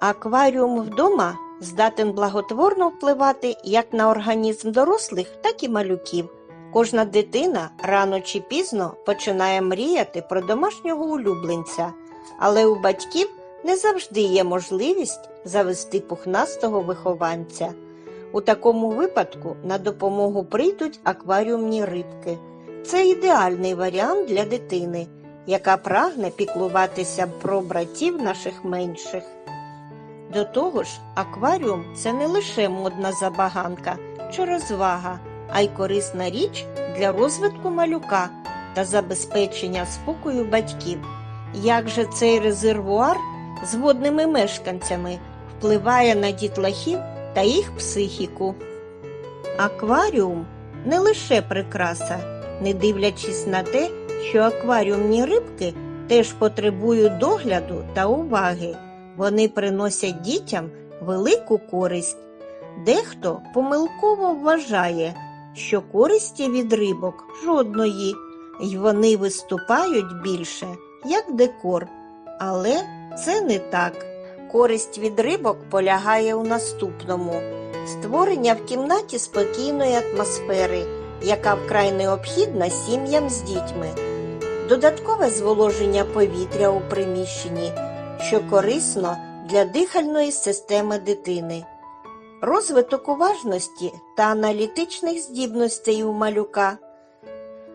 Акваріум вдома здатен благотворно впливати як на організм дорослих, так і малюків. Кожна дитина рано чи пізно починає мріяти про домашнього улюбленця, але у батьків не завжди є можливість завести пухнастого вихованця. У такому випадку на допомогу прийдуть акваріумні рибки. Це ідеальний варіант для дитини, яка прагне піклуватися про братів наших менших. До того ж, акваріум це не лише модна забаганка чи розвага, а й корисна річ для розвитку малюка та забезпечення спокою батьків. Як же цей резервуар з водними мешканцями впливає на дітлахів та їх психіку? Акваріум не лише прикраса, не дивлячись на те, що акваріумні рибки теж потребують догляду та уваги. Вони приносять дітям велику користь. Дехто помилково вважає, що користі від рибок жодної, й вони виступають більше як декор. Але це не так. Користь від рибок полягає у наступному: створення в кімнаті спокійної атмосфери, яка вкрай необхідна сім'ям з дітьми, додаткове зволоження повітря у приміщенні, що корисно для дихальної системи дитини, розвиток уважності та аналітичних здібностей у малюка,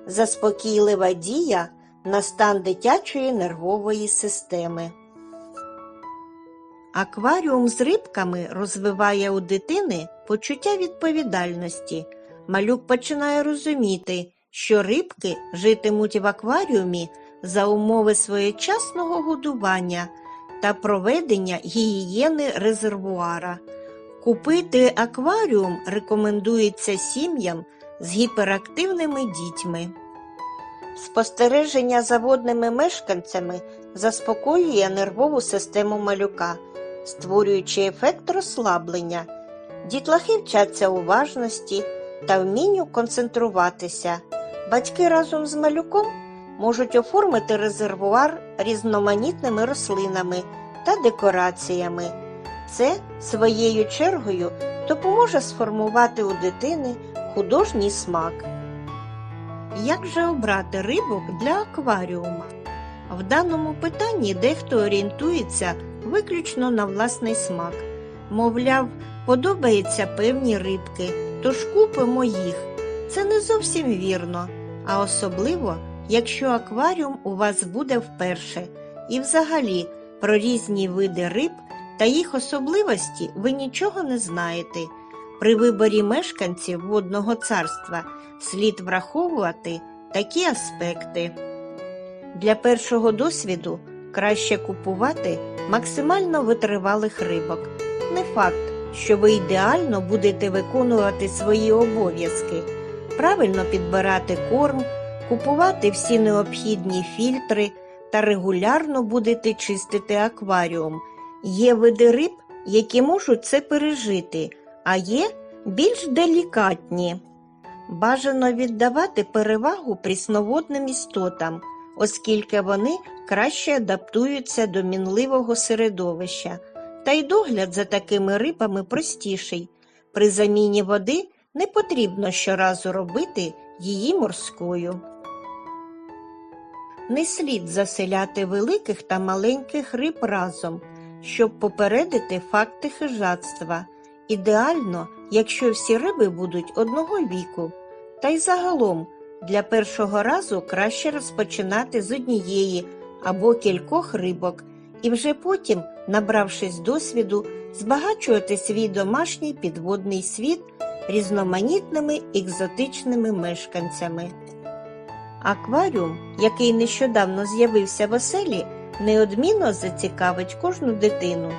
заспокійлива дія на стан дитячої нервової системи. Акваріум з рибками розвиває у дитини почуття відповідальності. Малюк починає розуміти, що рибки житимуть в акваріумі за умови своєчасного годування та проведення гігієни резервуара. Купити акваріум рекомендується сім'ям з гіперактивними дітьми. Спостереження за водними мешканцями заспокоює нервову систему малюка, створюючи ефект розслаблення. Дітлахи вчаться уважності та вмінню концентруватися. Батьки разом з малюком можуть оформити резервуар різноманітними рослинами та декораціями. Це своєю чергою допоможе сформувати у дитини художній смак. Як же обрати рибок для акваріума? В даному питанні дехто орієнтується виключно на власний смак. Мовляв, подобаються певні рибки, тож купимо їх. Це не зовсім вірно, а особливо, якщо акваріум у вас буде вперше. І взагалі про різні види риб та їх особливості ви нічого не знаєте. При виборі мешканців водного царства слід враховувати такі аспекти. Для першого досвіду краще купувати максимально витривалих рибок. Не факт, що ви ідеально будете виконувати свої обов'язки, правильно підбирати корм, купувати всі необхідні фільтри та регулярно будете чистити акваріум. Є види риб, які можуть це пережити, а є більш делікатні. Бажано віддавати перевагу прісноводним істотам, оскільки вони краще адаптуються до мінливого середовища, та й догляд за такими рибами простіший. При заміні води не потрібно щоразу робити її морською. Не слід заселяти великих та маленьких риб разом, щоб попередити факти хижацтва. Ідеально, якщо всі риби будуть одного віку. Та й загалом для першого разу краще розпочинати з однієї або кількох рибок, і вже потім, набравшись досвіду, збагачувати свій домашній підводний світ різноманітними екзотичними мешканцями. Акваріум, який нещодавно з'явився в оселі, неодмінно зацікавить кожну дитину.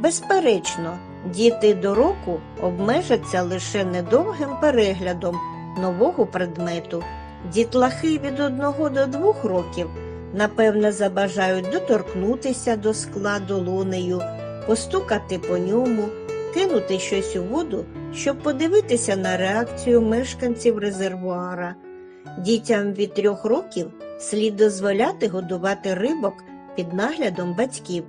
Безперечно, діти до року обмежаться лише недовгим переглядом нового предмету. Дітлахи від одного до двох років напевне забажають доторкнутися до скла долонею, постукати по ньому, кинути щось у воду, щоб подивитися на реакцію мешканців резервуара. Дітям від трьох років слід дозволяти годувати рибок під наглядом батьків.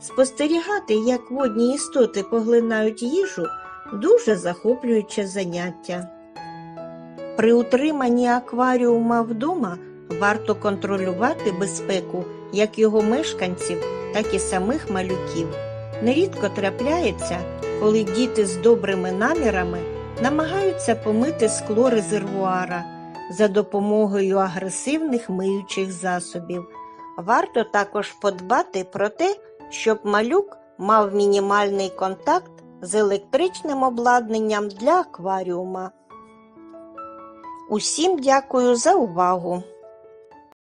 Спостерігати, як водні істоти поглинають їжу, дуже захоплююче заняття. При утриманні акваріума вдома варто контролювати безпеку як його мешканців, так і самих малюків. Нерідко трапляється, коли діти з добрими намірами намагаються помити скло резервуара за допомогою агресивних миючих засобів. Варто також подбати про те, щоб малюк мав мінімальний контакт з електричним обладнанням для акваріума. Усім дякую за увагу!